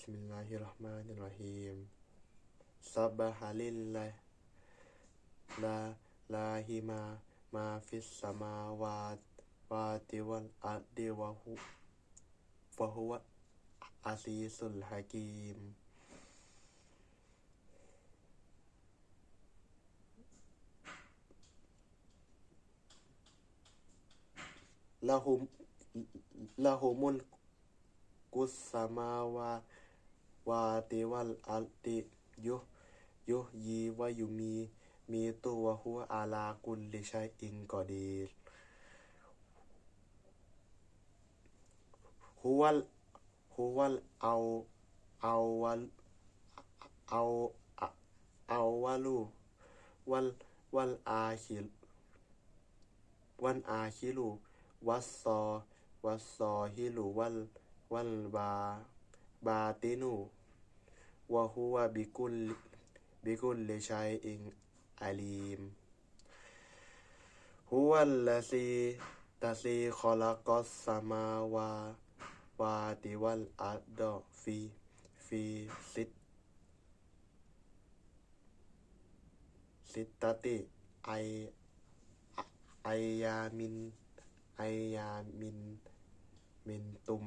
بسم الله الرحمن الرحيم سبح لله لا لاه ما ما في السماوات وات والأرض وهو وهو عزيز الحكيم วาเตวะอาติยุยุยีวายุมีมีตัวหัวอาลากุลลิชัยอิงกอดีหัวหัวเอาเอาวันเอาเอาวาลูวันวันอาคิลวันอาคิลูวัสซอวัสซอฮิลูวันวันบา บาตินูวะฮุวะบิกุลบิกุลลิชัยอิงอาลีมฮุวัลลซีตาซีคอลักัสสมาวาวาติวัลอัดดอฟีฟีซิตซิตตติไอไอยามินไอยามินมินตุม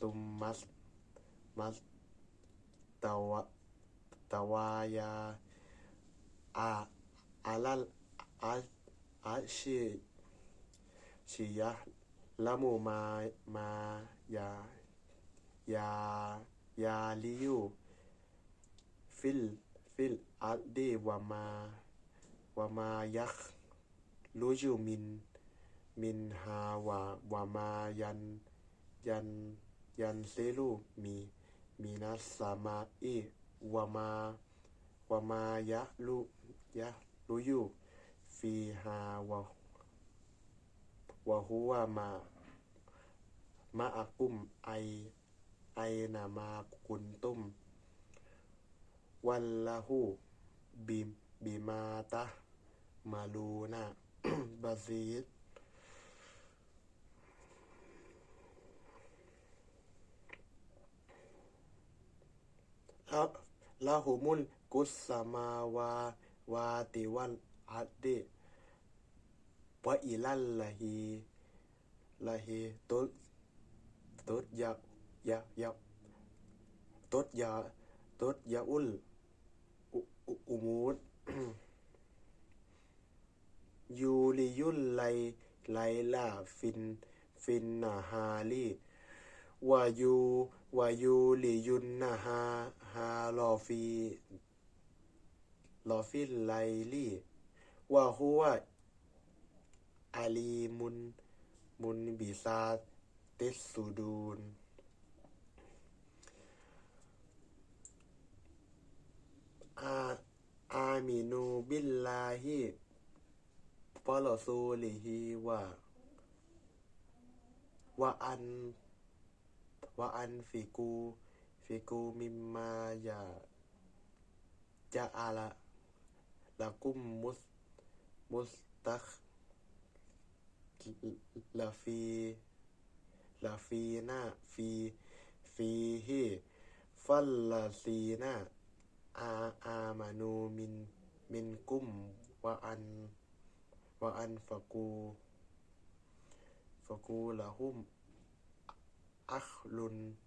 ตุมมัส มัสตาวะตาวายาอาอาลัลอาอาชิชิยะละมูมามายายายาลิยูฟิลฟิลอัดดีวามาวามายักลูยูมิน มินฮาวาวามายัน ยัน ยันเซลูมี มีนัสสมาอีวามาวามายะลุยะลุยูฟีฮาวะวะฮูวามามาอากุมไอไอนามากุนตุมวันละหูบิมบิมาตะมาลูนาบาซีด ละหูมุลกุสมาวาวาติวันอัดดิวะอิลัลละฮีละฮีตุตุยะยะยะตุยะตุยะอุลอุมูดยูลิยุลไลไลลาฟิน ฟินนาฮาลีวายูวายูลิยุนนาฮา ฮารอฟีลอฟิลไลลี่วาฮัวอาลีมุน มุนบิซาติสูดูนอาอามินูบิลลาฮิฟอลซูลิฮิวะว่าอันว่าอันฟิกู มวะอันวะอันฟะกูฟะกูละหุมอัคลุนกาบีร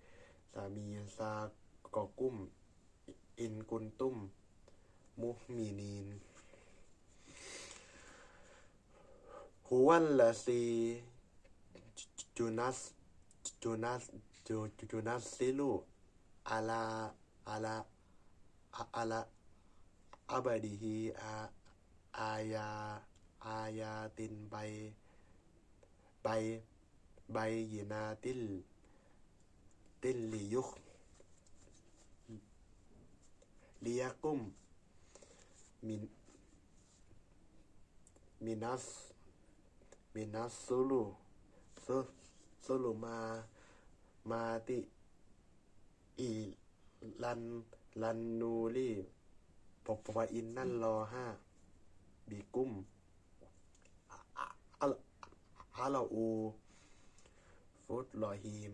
สามีซากอกุ้ม อินกุนตุ้ม มุมีนีนฮุวัลลาซีจูนัสจูนัสจูจูนัสซิลูอาลาอาลาอาลาอับดิฮีอาอายาอายาตินใบใบใบยินาติล ติลลิยุคลียกุมมินมินัสมินัสซุลูซุซุลูมามาติอีลันลันนูลีปปวาอินนั่นรอห้าบีกุ้มอะอะอะอะลาอูฟุตลอฮีม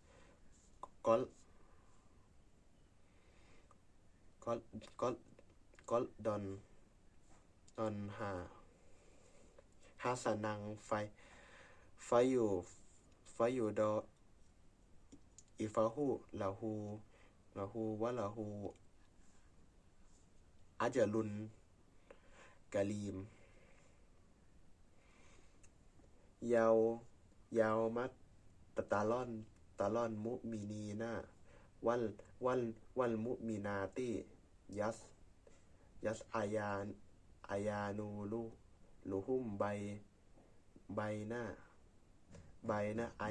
กอลกอลกอลกอลดอนดอนหาฮาสนังไฟ ไฟอยู่ ไฟอยู่ดออิฟาฮูลาฮูลาฮูวะลาฮูอาจาลุนกาลีม ยาวยาวมัตตะตาลอน ตลอนมุมีนีนาวันวันวันมุมีนาติยัสยัสอายานอายานูลูลูหุมใบใบหน้าใบหน้าไอ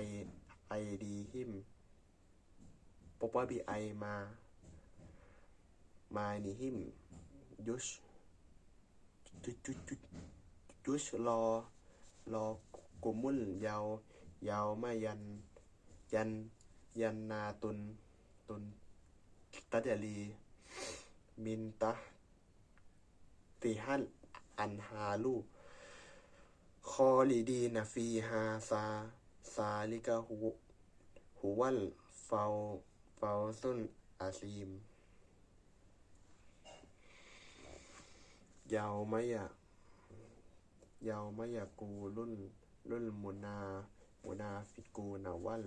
ไอดีหิมปปบีไอมามานิหิมยุชจุจุจุจุชรอรอกุมุลยาวยาวมายัน ยันยันนาตุนตุนตัดยาลี มินตะติฮันอันฮาลูคอลีดีนะฟีฮาซาซาลิกะหูหูวัลเฟาเฟาซุนอาซีมยาวมะยะยาวมะยะกูรุ่นรุ่นมุนา มุนาฟิกูนาวัล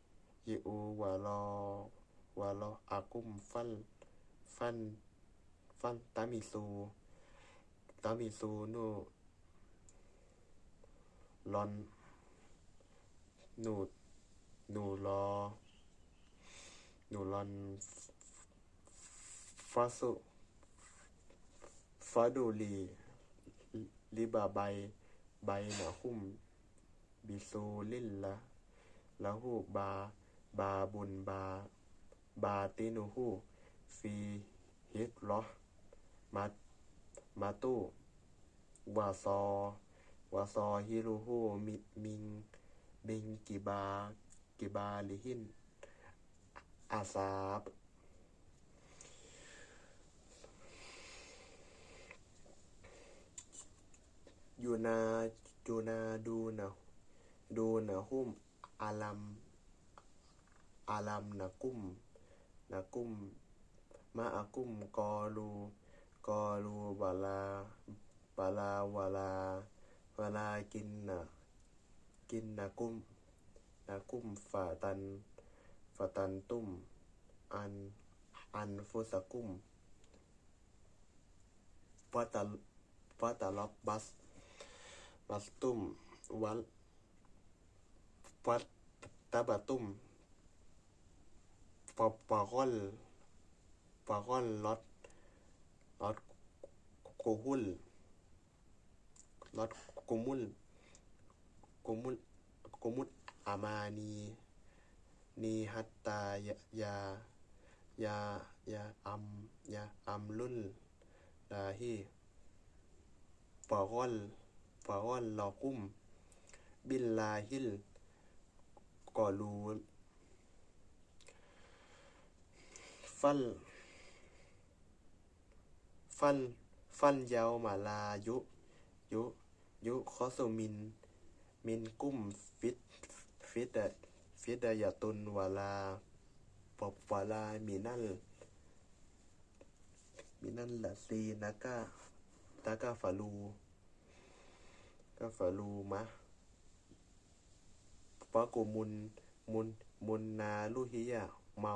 นะอาอามานูอามานูนูโซลูนาโซลูนานักเกาะตาบิอูวาลอวาลออากุมฟัน ฟัน ฟันตามิซูตามิซูโนลอนนูนูรอนูลอนฟาสุฟาดูลีลิบาใบใบหนาหุ้ม บิซูลินละละหูบา บาบุญบา บาตินูหูฟีฮิตลอมามาตุวาซอวาซอฮิรูหูมิมิงบิงกิบา กิบาลิหิน อาซาบยูนาจูนาดูนะดูนะหุ้มอาลัม อาลัมนะกุมนะกุมมะอากุมกอลูกอลู บาลาบาลาวาลาวาลากินนะกินนะกุมนะกุมฟาตันฟาตันตุมอันอันฟุสกุมฟาตาฟาตาลอบบัสบัสตุมวัลฟัตตาบะตุมปะปะก้อนปะก้อนลอดลอดกูหุลลอดกูมุลกูมุลกูมุลอามานีนีฮัตตายายายายาอัมยาอัมลุนลาฮีปะก้อนปะก้อนลอกุมบิลลาฮิลกอลู ฟัน ฟัน ฟันยาวมาลายุ ยุ ยุคอสุมิน มินกุ้มฟิต ฟิตฟิตยาตุนวาลาปบวาลามีนั่นมีนั่นละซีนากาตากาฟาลูกาฟาลูมะปะกูมุน มุน มุนนาลุฮิยะเมา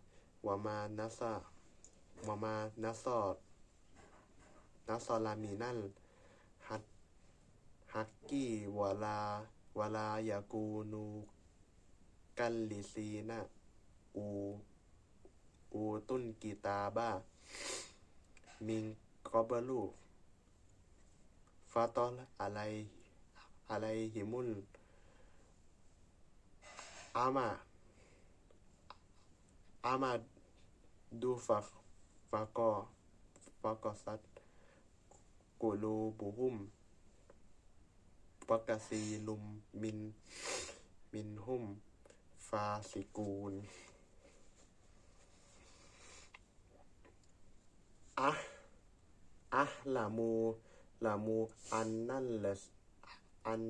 ลัมยะยะนิยะนิลินลามานูอันอันตักตัชะอะกุลูบุหุมลิซิกลิลลาวามานัสวามานัสอดนัสอลามีนั่นฮัตฮักกี้วาลาวาลายากูนูกัลลิซีนะอูอูตุนกีตาบ้า มิงกอบลูฟาตอลอะไร อะไรหิมุลอามาอามา ดูฟากฟากอฟากอสัตกูลูบุหุมปักกะซีลุมมินมินหุมฟาสิกูลอะอะลามูลามูอันนั่นละอัน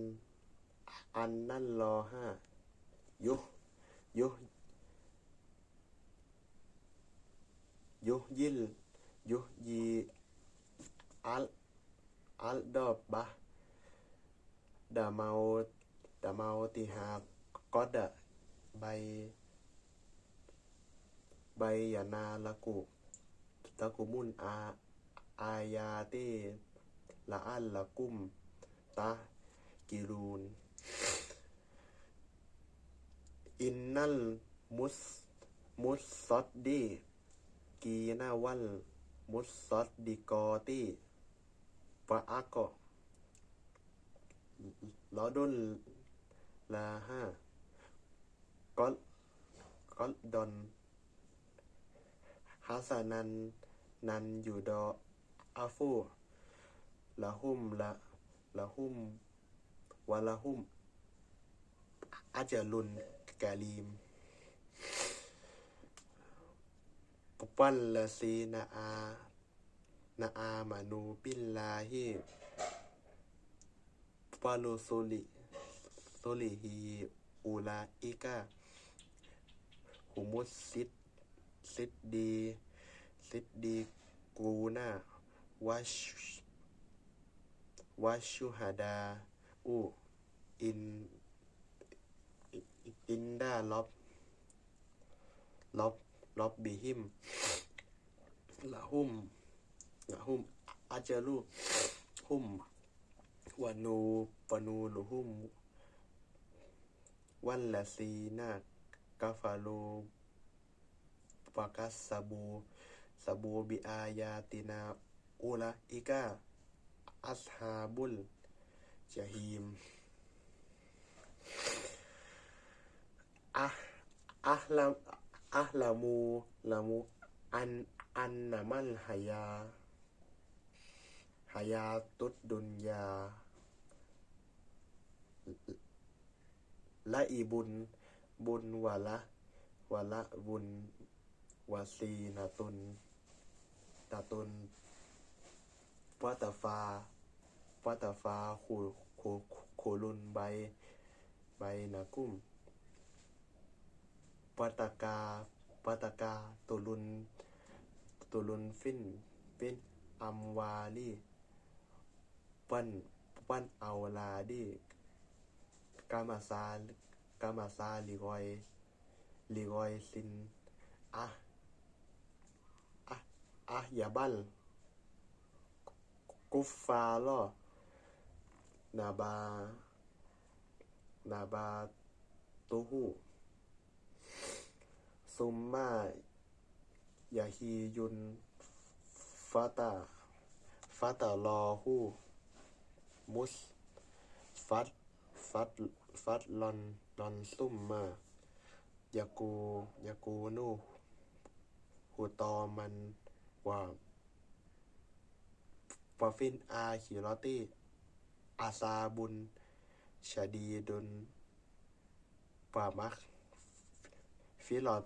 อันนั่นรอห้า ยุยิลยุยีอัลอัลดอบบะดาเมาดาเมาติหากอดะใบใบยานาละกุตะกุมุนอาอายาเตละอัลละกุมตากิรูนอินนัลมุสมุสซอดดี กีนาวัลมุสซอดดิกอตีฟะอากอลอดุลลาห้ากอลกอลดอนฮัสานัน นันอยู่ดออาฟูละหุมละละหุมวะละหุมอาจารุนแกลีม ปัลลซีนาอานาอามานูปิลลาฮิปาโลโซลิโซลิฮีอูลาอิกาหุมุสซิดซิดดีซิดดีกูนาวัชวัชุฮาดาอูอินอินดาล็อบล็อบ ล็อบบีหิมละหุมละหุมอาเจารุหุมวานูปนูลุหุมวันละซีนากาฟาโลปากัสซาบูซาบูบิอายาตินาอูลาอิกาอัสฮาบุลจาฮีมอะอะลัม อะละมูละมูอันอันนะมันหายาหายาตุดดุนยาละอีบุญ บุญวะละวะละบุญวาซีนาตุนตาตุนวัตฟาวัตฟาคูคูคูลุนใบใบนากุ้ม ปัตกาปัตกาตุลุน ตุลุนฟินฟินอัมวาลีปันปันเอาลาดีกามาซากามาซาลิกอยลิกอยซินอะอะอะยาบันกุฟฟาลอนาบา นาบาตูฮู ซุมมายาฮียุนฟาตาฟาตาลอฮูมุสฟัดฟัดฟัดลอนลอนซุมมายากูยากูนูหูตอมันว่าฟาฟินอาคิลอตี้อาซาบุนชาดีดุนปามักฟิลอด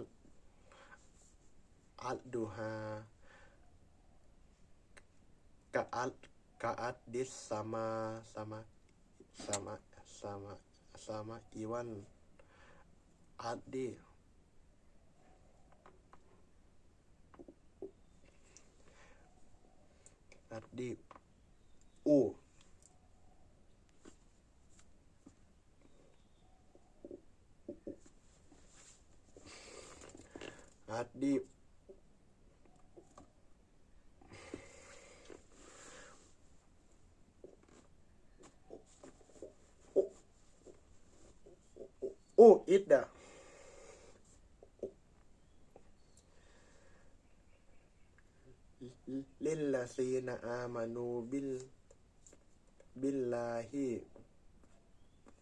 ลอัลดูฮากะอัลกะอัดดิสสามาสามาสามาสามาสามาอีวันอัดดีอัดดีอู อัดดีอูอิดดะ ลิลลาซีนาอามานูบิล บิลลาฮิ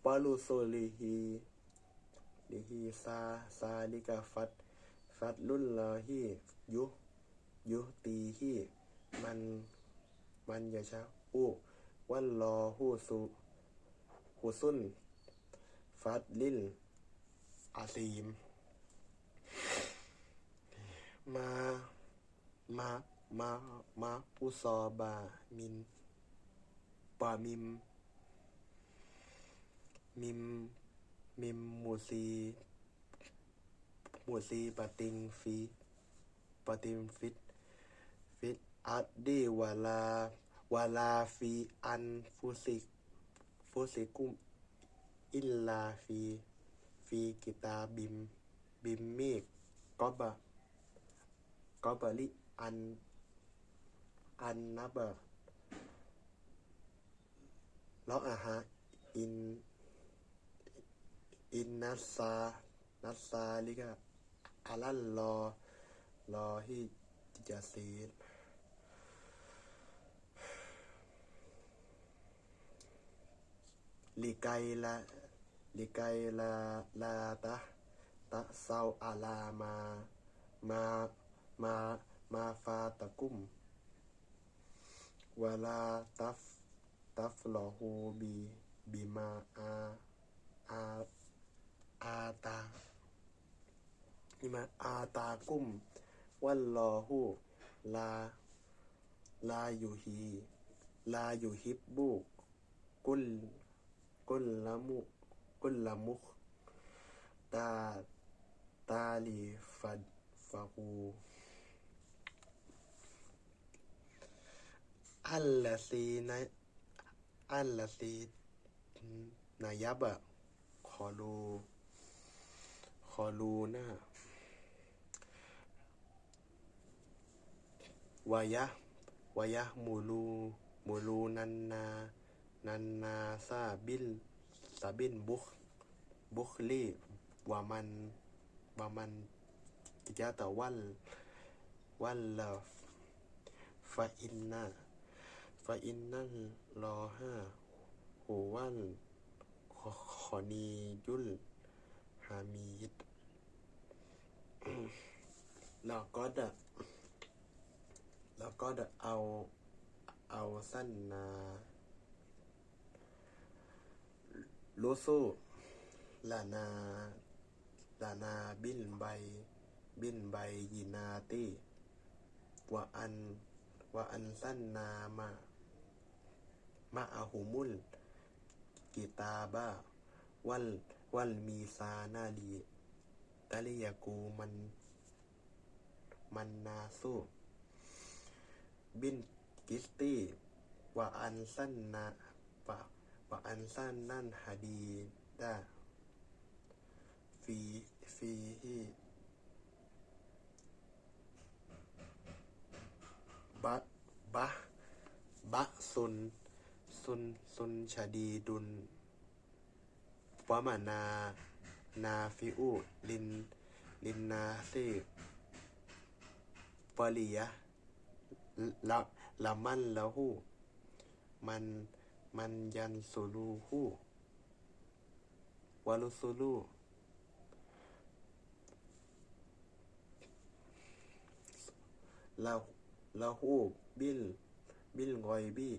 ปาลุโซลิฮิลิฮิซาซาลิกาฟัตฟัดลุลลาฮิยุยุตีฮิมันมันยาชาอูวันรอฮูสุฮูซุนฟัดลิลอาซีม มา มามามาปุซอบามินปามิม มิม มิมมูซีมูซีปาติงฟีปาติงฟิต ฟิตอัดดีวาลาวาลาฟีอันฟูซิกฟูซิกุมอิลลาฟีฟีกิตาบิม บิมเมกกอบะกอบะลิอัน อันนับะแล้วอาฮะอินอินนัสซานัสซาลิกะอาลันรอรอฮิจาซีดลิไกละลิไกละลาตะตะเซาอาลามา มา มา มาฟาตะกุม วาลาตัฟตัฟลอฮูบีบีมาอาอาอาตาอิมาอาตากุ้มวันรอฮูลา ลาอยู่ฮีลาอยู่ฮิบบุกุลกุลละมุกุลละมุกตาตาลีฟัดฟาฮู อัลละซีนะอัลละซีนายับอะขอรูขอรูหน้าวายะวายะมูลูมูลูนันนานันนาซาบิลซาบินบุคบุคลีวามันวามันกิจาตะวันวันละฟาอินนา ฟาอินนั่นรอห้าหูวัน ขอขอนียุลฮามีดแล้วก็ดะแล้วก็ดะเอา เอาสั้นนาลูซูลานาลานาบินใบ บินใบยีนาตีว่าอันว่าอันสั้นนามา มาอาหูมุลกิตาบ้าวัลวัลมีซานาลีตะลิยากูมัน มันนาสูบินกิสตี้ว่าอันสั้นนาว่าว่าอันสั้นนั่นฮาดีดาฟีฟีฮีบะบะบะซุน ซุนซุนชาดีดุนวามานา นาฟิอูลิน ลินนาเซปาลียะละละมันละหูมัน มันยันสุลูหูวาลุสุลูละละหูบิล บิลงอยบี้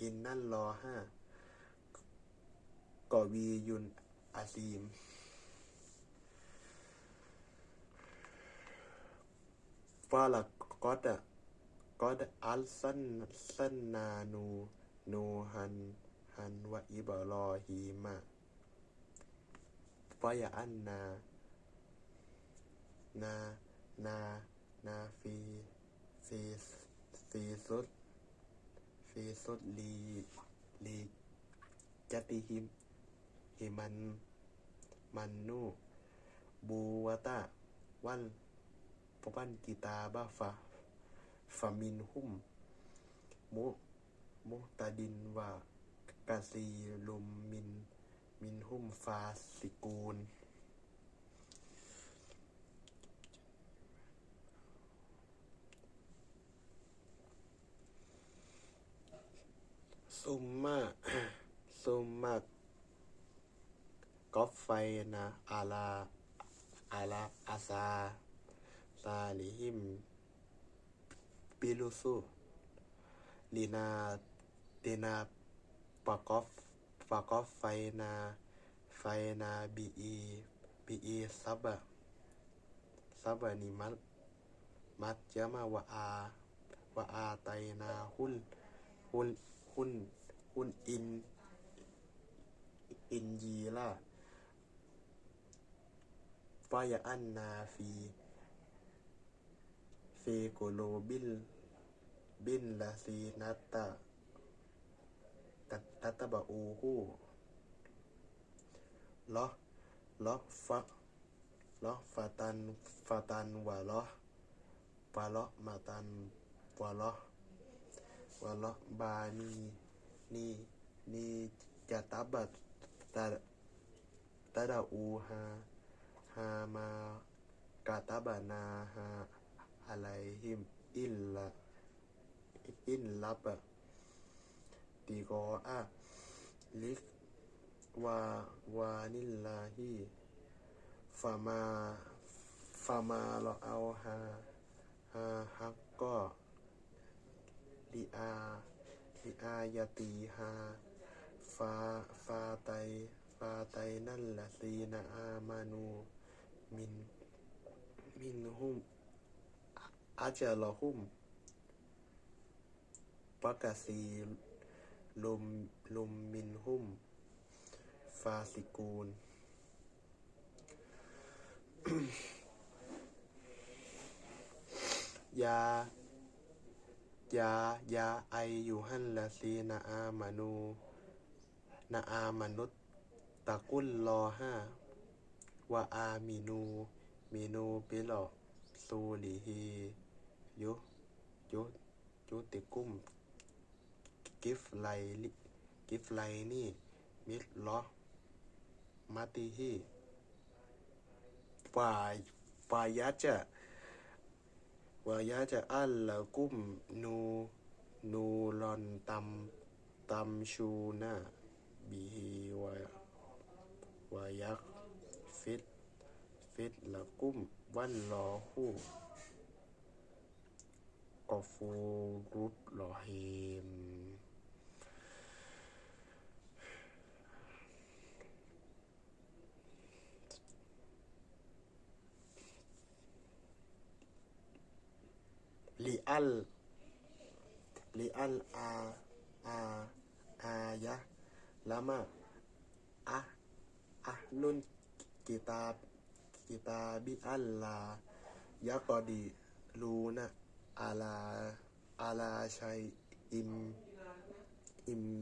อินนั่นรอห้ากอวียุนอาซีม ฟาละกอดะกอดอัลซันซันนานูนูฮันฮันวะอิบรอฮีมะฟายอันนา นา นา นาฟีฟีฟีสุด ฟีสุดลีลีจติฮิมฮิมันมันนูบูวตาวันปปันกิตาบาฟาฟามินหุมมุมุตาดินวากาซีลุมมิน มินหุมฟาสิกูล ซุมมาซุมมากอฟไฟนะ อาลา อาลา อาซาซาลิฮิม ปิลุสุลีนาเตนาปากอฟปากอฟไฟนา ไฟนาบีอีบีอีซับะซับะนิมัตมัดยามาวะอาวะอาไตนาหุนหุน หุนหุนอิน อินยีล่าฟายอันนาฟีเฟโกโลบิลบินลาซีนัตตาตัตตัตตะบะอูฮูลอลอฟะลอฟาตันฟาตันวะลอฟาลอมาตันวะลอ วะลอบานีนีนีจะตับะตาตาดาอูฮาฮามากาตาบานาฮาอะไรฮิมอิลละอินลับอะตีกออะลิกวาวานิลลาฮีฟามาฟามาเราเอาฮาฮาฮักก็ ลิอาลิอายาตีฮาฟาฟาไตฟาไตนั่นละซีนาอามานู มิน มินหุมอาจลหุมปากาซีลุมลุมมินหุม ฟาสิกูลยา ยายาไออยู่หันละซีนาอามานูนาอามนุษย์ตะกุลรอห้าวะอามินูมินูปิโลซูลิฮียุยุยุติกุ้ม กิฟไลกิฟไลนี่ มิดลอมาติฮีฝ่ายฝ่ายยะจะ วายะจะอัลละกุ้มนูนูรอนตัมตัมชูนาบีฮีวาวายักฟิตฟิตละกุ้มวันรอหูกอฟูรุดรอเฮม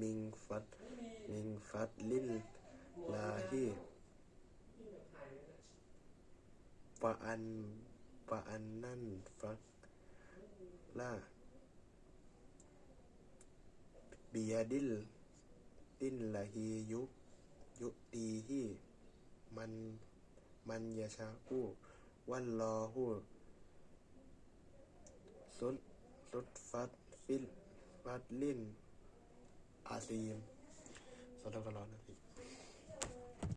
มิงฟัดมิงฟัดลิลลาฮิฟะอันฟะอันนั่นฟักละบียดิลดินละฮียุยุตีฮีมันมันยาชาอูวันรอหูสุดสุดฟัดฟิลฟัดลินอาซีมสำหรับกันร้อนนะ